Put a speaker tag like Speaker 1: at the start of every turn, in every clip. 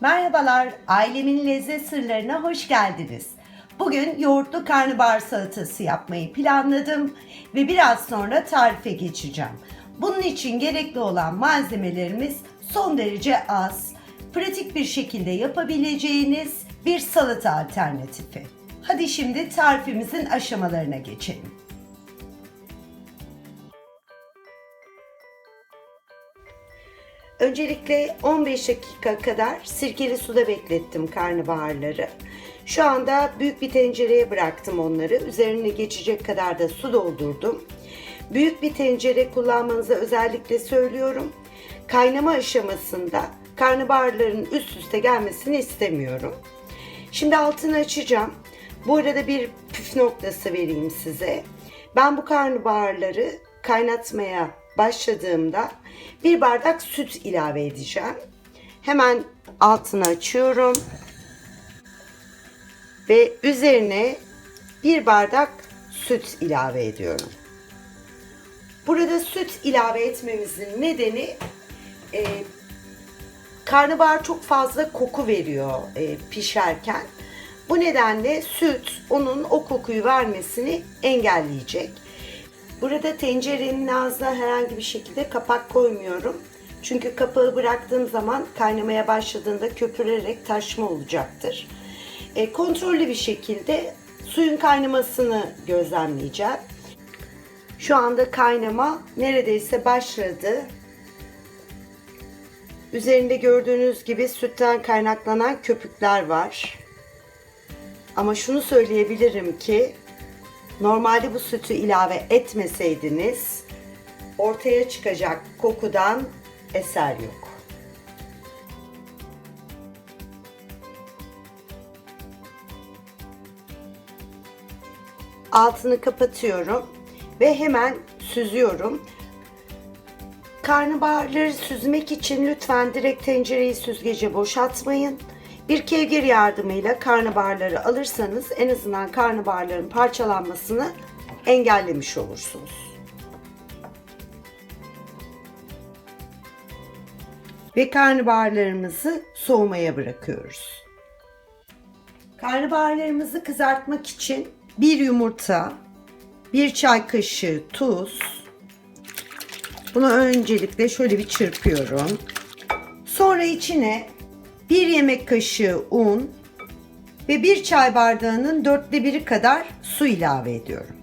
Speaker 1: Merhabalar, ailemin lezzet sırlarına hoş geldiniz. Bugün yoğurtlu karnabahar salatası yapmayı planladım ve biraz sonra tarife geçeceğim. Bunun için gerekli olan malzemelerimiz son derece az, pratik bir şekilde yapabileceğiniz bir salata alternatifi. Hadi şimdi tarifimizin aşamalarına geçelim. Öncelikle 15 dakika kadar sirkeli suda beklettim karnabaharları. Şu anda büyük bir tencereye bıraktım onları. Üzerine geçecek kadar da su doldurdum. Büyük bir tencere kullanmanızı özellikle söylüyorum. Kaynama aşamasında karnabaharların üst üste gelmesini istemiyorum. Şimdi altını açacağım. Bu arada bir püf noktası vereyim size. Ben bu karnabaharları kaynatmaya başladığımda bir bardak süt ilave edeceğim. Hemen altını açıyorum. Ve üzerine bir bardak süt ilave ediyorum. Burada süt ilave etmemizin nedeni e, karnabahar çok fazla koku veriyor e, pişerken. Bu nedenle süt onun o kokuyu vermesini engelleyecek. Burada tencerenin ağzına herhangi bir şekilde kapak koymuyorum. Çünkü kapağı bıraktığım zaman kaynamaya başladığında köpürerek taşma olacaktır. E, kontrollü bir şekilde suyun kaynamasını gözlemleyeceğim. Şu anda kaynama neredeyse başladı. Üzerinde gördüğünüz gibi sütten kaynaklanan köpükler var. Ama şunu söyleyebilirim ki Normalde bu sütü ilave etmeseydiniz ortaya çıkacak kokudan eser yok. Altını kapatıyorum ve hemen süzüyorum. Karnabaharları süzmek için lütfen direkt tencereyi süzgece boşaltmayın. Bir kevgir yardımıyla karnabaharları alırsanız en azından karnabaharların parçalanmasını engellemiş olursunuz. Ve karnabaharlarımızı soğumaya bırakıyoruz. Karnabaharlarımızı kızartmak için bir yumurta, bir çay kaşığı tuz. Bunu öncelikle şöyle bir çırpıyorum. Sonra içine bir yemek kaşığı un ve bir çay bardağının dörtte biri kadar su ilave ediyorum.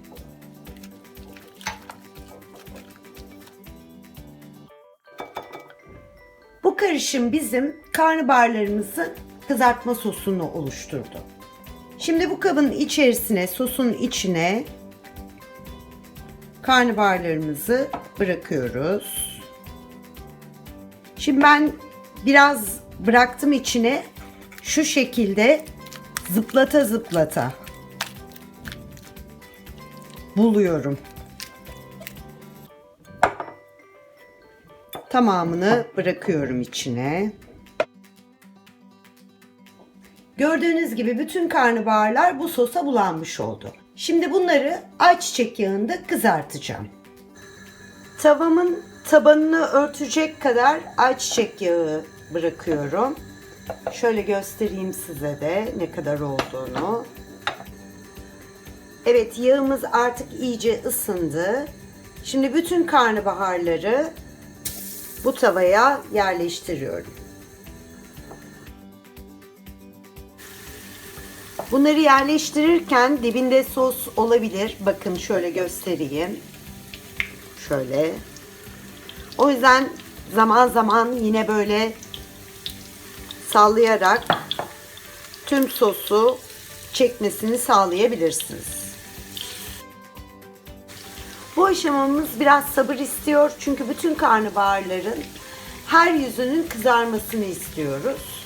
Speaker 1: Bu karışım bizim karnabaharlarımızın kızartma sosunu oluşturdu. Şimdi bu kabın içerisine, sosun içine karnabaharlarımızı bırakıyoruz. Şimdi ben biraz bıraktım içine şu şekilde zıplata zıplata buluyorum. Tamamını bırakıyorum içine. Gördüğünüz gibi bütün karnabaharlar bu sosa bulanmış oldu. Şimdi bunları ayçiçek yağında kızartacağım. Tavamın tabanını örtecek kadar ayçiçek yağı bırakıyorum. Şöyle göstereyim size de ne kadar olduğunu. Evet yağımız artık iyice ısındı. Şimdi bütün karnabaharları bu tavaya yerleştiriyorum. Bunları yerleştirirken dibinde sos olabilir. Bakın şöyle göstereyim. Şöyle. O yüzden zaman zaman yine böyle sallayarak tüm sosu çekmesini sağlayabilirsiniz. Bu aşamamız biraz sabır istiyor çünkü bütün karnabaharların her yüzünün kızarmasını istiyoruz.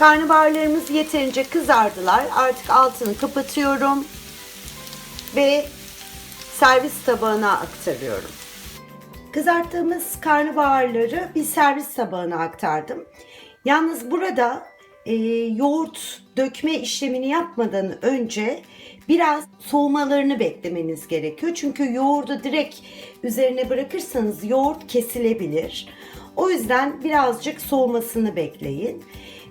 Speaker 1: Karnabaharlarımız yeterince kızardılar. Artık altını kapatıyorum ve servis tabağına aktarıyorum. Kızarttığımız karnabaharları bir servis tabağına aktardım. Yalnız burada e, yoğurt dökme işlemini yapmadan önce biraz soğumalarını beklemeniz gerekiyor. Çünkü yoğurdu direkt üzerine bırakırsanız yoğurt kesilebilir. O yüzden birazcık soğumasını bekleyin.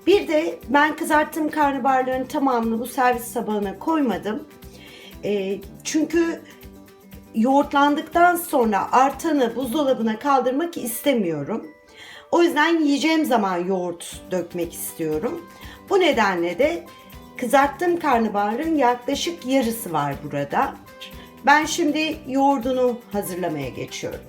Speaker 1: Bir de ben kızarttığım karnabaharların tamamını bu servis tabağına koymadım. E, çünkü yoğurtlandıktan sonra artanı buzdolabına kaldırmak istemiyorum. O yüzden yiyeceğim zaman yoğurt dökmek istiyorum. Bu nedenle de kızarttığım karnabaharın yaklaşık yarısı var burada. Ben şimdi yoğurdunu hazırlamaya geçiyorum.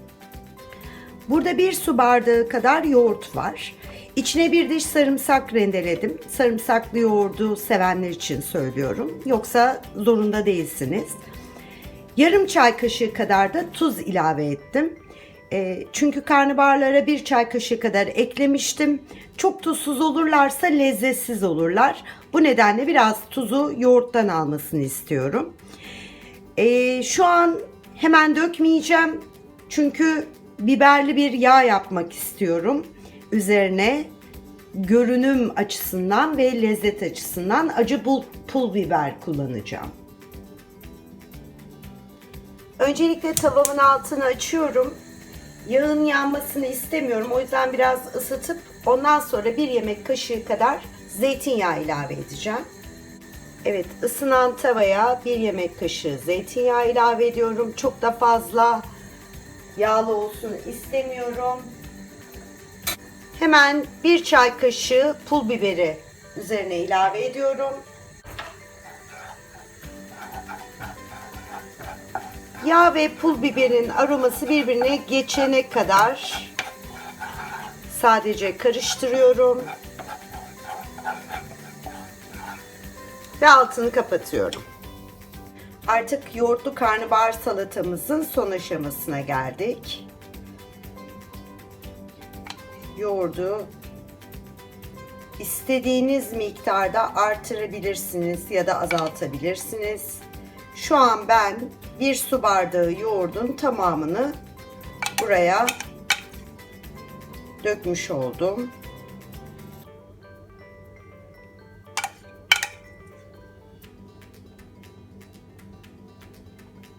Speaker 1: Burada bir su bardağı kadar yoğurt var. İçine bir diş sarımsak rendeledim. Sarımsaklı yoğurdu sevenler için söylüyorum. Yoksa zorunda değilsiniz. Yarım çay kaşığı kadar da tuz ilave ettim. E, çünkü karnabaharlara bir çay kaşığı kadar eklemiştim. Çok tuzsuz olurlarsa lezzetsiz olurlar. Bu nedenle biraz tuzu yoğurttan almasını istiyorum. E, şu an hemen dökmeyeceğim. Çünkü biberli bir yağ yapmak istiyorum. Üzerine görünüm açısından ve lezzet açısından acı pul, pul biber kullanacağım. Öncelikle tavamın altını açıyorum. Yağın yanmasını istemiyorum. O yüzden biraz ısıtıp ondan sonra bir yemek kaşığı kadar zeytinyağı ilave edeceğim. Evet ısınan tavaya bir yemek kaşığı zeytinyağı ilave ediyorum. Çok da fazla yağlı olsun istemiyorum. Hemen bir çay kaşığı pul biberi üzerine ilave ediyorum. Yağ ve pul biberin aroması birbirine geçene kadar sadece karıştırıyorum. Ve altını kapatıyorum. Artık yoğurtlu karnabahar salatamızın son aşamasına geldik. Yoğurdu istediğiniz miktarda artırabilirsiniz ya da azaltabilirsiniz. Şu an ben bir su bardağı yoğurdun tamamını buraya dökmüş oldum.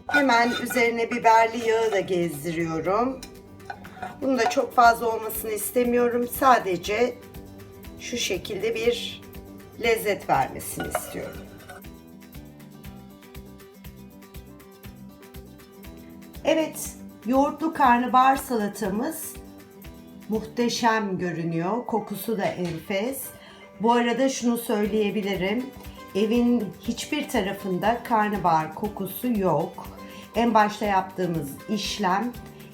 Speaker 1: Hemen üzerine biberli yağı da gezdiriyorum. Bunu da çok fazla olmasını istemiyorum. Sadece şu şekilde bir lezzet vermesini istiyorum. Evet, yoğurtlu karnabahar salatamız muhteşem görünüyor. Kokusu da enfes. Bu arada şunu söyleyebilirim. Evin hiçbir tarafında karnabahar kokusu yok. En başta yaptığımız işlem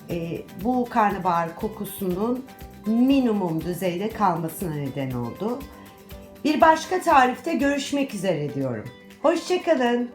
Speaker 1: e, bu karnabahar kokusunun minimum düzeyde kalmasına neden oldu. Bir başka tarifte görüşmek üzere diyorum. Hoşçakalın.